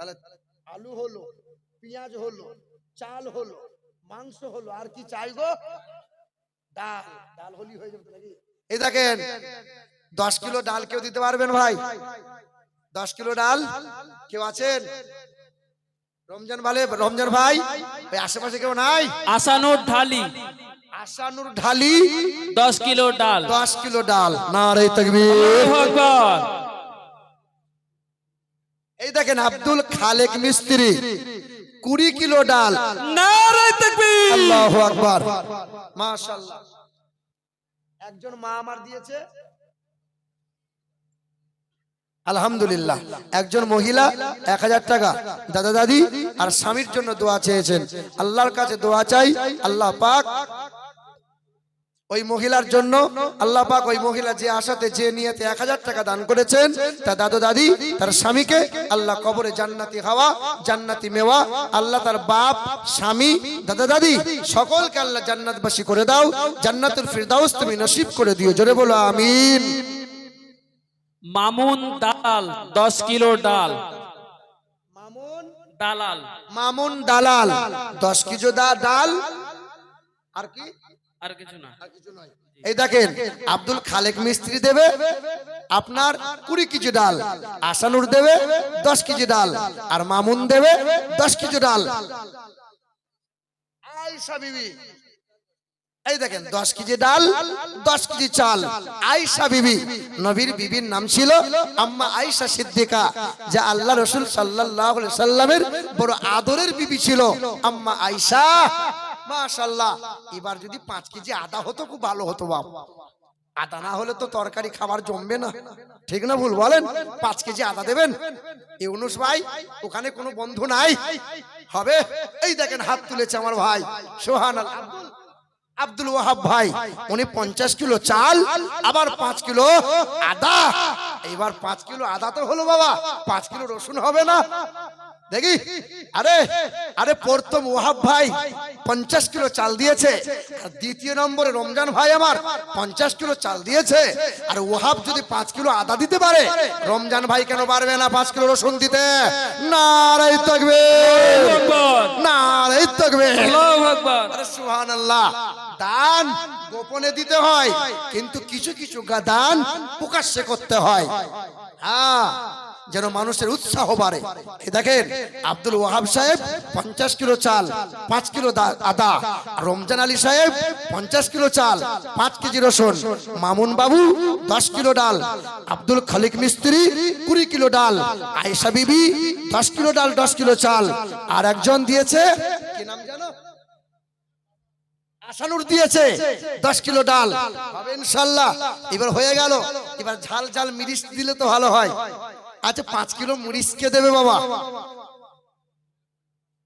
তাহলে আলু হলো পেঁয়াজ হলো চাল হলো মাংস হলো আর কি চাই গো? ডাল। ডাল হলি হয়ে যাবে নাকি? এই দেখেন দশ কিলো ডাল কেউ দিতে পারবেন ভাই? দশ কিলো ডাল কেউ আছেন? রমজান ভালে রমজান ভাই আশেপাশে কেউ নাই? আসানুর ঢালি। আশানুর ঢালি দশ কিলো ডাল। দশ কিলো ডাল। না রে তকবীর। আল্লাহু আকবার। এই দেখেন আব্দুল খালেক মিস্ত্রি কুড়ি কিলো ডাল। আকবার। একজন মা আমার দিয়েছে। আলহামদুলিল্লাহ। একজন মহিলা এক হাজার টাকা। দাদা দাদি আর স্বামীর জন্য দোয়া চেয়েছেন। আল্লাহর কাছে দোয়া চাই। আল্লাহ পাক ওই মহিলার জন্য আল্লাহ পাক ওই মহিলা যে আশাতে যে নিয়েতে এক হাজার টাকা দান করেছেন তার দাদু দাদি তার স্বামীকে আল্লাহ কবরে জান্নাতি হাওয়া জান্নাতি মেওয়া আল্লাহ তার বাপ স্বামী দাদা দাদি সকলকে আল্লাহ জান্নাতবাসী করে দাও জান্নাতুল ফিরদাউস তুমি নসিব করে দিও। জোরে বলো আমিন। মামুন ডাল দশ কিলো ডাল। মামুন? ডালাল মামুন দালাল দশ কিলো দা ডাল। আর কি? আর কিছু না। এই দেখেন আব্দুল খালেক মিস্ত্রি দেবে আপনার কুড়ি কেজি ডাল আসানুর দেবে দশ কেজি ডাল আর মামুন দেবে দশ কেজি ডাল। এই দেখেন দশ কেজি ডাল দশ কেজি চাল। আয়সা বিবি নবীর বিবির নাম ছিল আম্মা আয়সা সিদ্দিকা যা আল্লাহ রসুল সাল্লাহ সাল্লামের বড় আদরের বিবি ছিল আম্মা আয়সা মাশাল্লাহ এবার যদি পাঁচ কেজি আদা হতো, খুব ভালো হতো বাপ। আদা না হলে তো তরকারি খাবার জমবে না। ঠিক না ভুল বলেন? পাঁচ কেজি আদা দেবেন? ইউনুস ভাই, ওখানে কোনো বন্ধু নাই। হবে? এই দেখেন হাত তুলেছে আমার ভাই সোহান আব্দুল ওয়াহাব ভাই, উনি পঞ্চাশ কিলো চাল, আবার পাঁচ কিলো আদা। এবার পাঁচ কিলো আদা তো হলো বাবা, পাঁচ কিলো রসুন হবে না। দেখি? আরে আরে প্রথম ওয়াহাব ভাই পঞ্চাশ কিলো চাল দিয়েছে। আর দ্বিতীয় নম্বরে রমজান ভাই আমার পঞ্চাশ কিলো চাল দিয়েছে। আর ওয়াহাব যদি পাঁচ কিলো আদা দিতে পারে রমজান ভাই কেন পারবে না পাঁচ কিলো রসুন দিতে? নারাই থাকবে নারাই থাকবে আল্লাহু আকবার। দান গোপনে দিতে হয় কিন্তু কিছু কিছু গা- দান প্রকাশ্যে করতে হয়। হ্যাঁ। যেন মানুষের উৎসাহ বাড়ে। দেখেন, আব্দুল ওয়াহাব সাহেব পঞ্চাশ কিলো চাল, পাঁচ কিলো আদা। রমজান আলী সাহেব পঞ্চাশ কিলো চাল, পাঁচ কেজি রসুন। মামুন বাবু দশ কিলো ডাল, আব্দুল খালিক মিস্ত্রি কুড়ি কিলো ডাল, আয়েশা বিবি দশ কিলো ডাল, দশ কিলো চাল। আর একজন দিয়েছে, কি নাম জানো দিয়েছে, দশ কিলো ডাল। ইনশাল্লাহ। এবার হয়ে গেল। এবার ঝাল ঝাল মিরিচ দিলে তো ভালো হয়। আচ্ছা পাঁচ কিলো মরিচকে দেবে বাবা?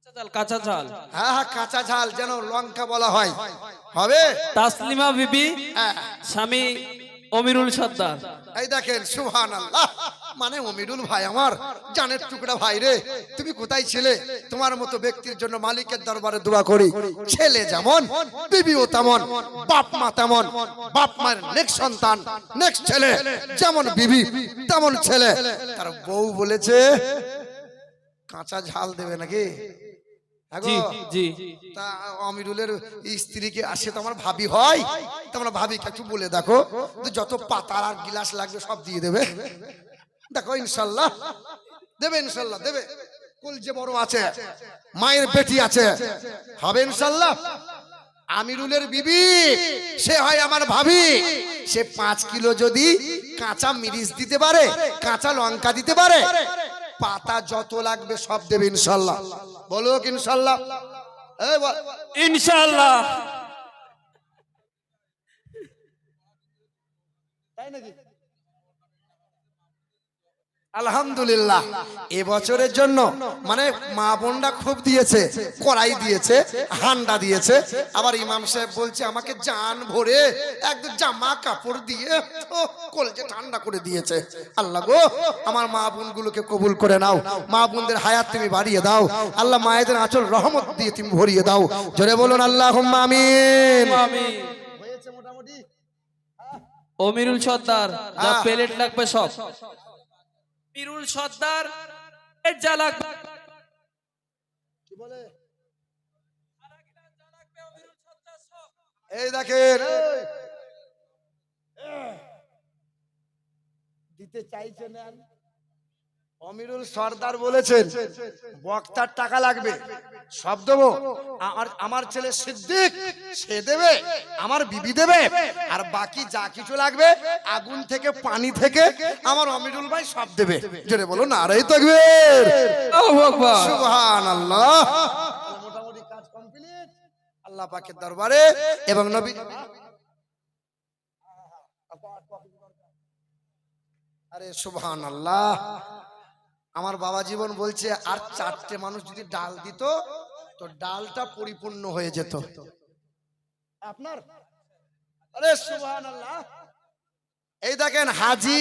কাঁচা ঝাল কাঁচা ঝাল। হ্যাঁ হ্যাঁ কাঁচা ঝাল যেন লঙ্কা বলা হয়। হবে? তাসলিমা বিবি হ্যাঁ। স্বামী অমিরুল সর্দার। এই দেখেন সুহান আল্লাহ মানে অমিরুল ভাই আমার। জানের টুকরা ভাই রে তুমি কোথায় ছিলে? তোমার মতো ব্যক্তির জন্য মালিকের দরবারে দোয়া করি। ছেলে যেমন বিবিও তেমন বাপ মা তেমন বাপ মায়ের নেক্সট সন্তান নেক্সট ছেলে যেমন বিবি তেমন ছেলে। তার বউ বলেছে কাঁচা ঝাল দেবে নাকি? হ্যাঁ তা অমিরুলের স্ত্রীকে আসে তো আমার ভাবি হয়। তোমরা ভাবিকে একটু বলে দেখো যত পাতার আর গিলাস লাগবে সব দিয়ে দেবে। দেখো ইনশাল্লাহ দেবে ইনশাল্লাহ দেবে। কুল যে বড় আছে মায়ের বেটি আছে হবে ইনশাল্লাহ আমিরুলের বিবি সে হয় আমার ভাবি। সে পাঁচ কিলো যদি কাঁচা মিরিচ দিতে পারে কাঁচা লঙ্কা দিতে পারে পাতা যত লাগবে সব দেবে ইনশাল্লাহ বলো ইনশাল্লাহ ইনশাল্লাহ তাই ইনশাআল্লাহ আলহামদুলিল্লাহ। এ বছরের জন্য মানে মা বোনরা খুব দিয়েছে কড়াই দিয়েছে হান্ডা দিয়েছে। আবার ইমাম সাহেব বলছে আমাকে জান ভরে একদম জামা কাপড় দিয়ে কলজে ঠান্ডা করে দিয়েছে। আল্লাহ গো আমার মা বোনগুলোকে কবুল করে নাও। মা বোনদের হায়াত তুমি বাড়িয়ে দাও। আল্লাহ মায়েদের আঁচল রহমত দিয়ে তুমি ভরিয়ে দাও। জোরে বলুন আল্লাহ আমিন। আমি মোটামুটি। অমিরুল সর্দার যা। প্লেট লাগবে সব। অমিরুল সর্দার এই কি বলে? এই দেখেন দিতে চাইছে নেন অমিরুল সর্দার বলেছেন বক্তার টাকা লাগবে সব দেবো। আমার আমার ছেলে সিদ্দিক সে দেবে আমার বিবি দেবে আর বাকি যা কিছু লাগবে আগুন থেকে পানি থেকে আমার অমিরুল ভাই সব দেবে। যেটা বলো না আরে থাকবে আল্লাহু সুবহান আল্লাহ মোটামুটি কাজ কমপ্লিট। আল্লাহ পাকের দরবারে এবং নবী আরে সুবহান আল্লাহ আমার বাবা জীবন বলছে আর চারটে মানুষ যদি ডাল দিত তো ডালটা পরিপূর্ণ হয়ে যেত। আপনার? আরে এই দেখেন হাজি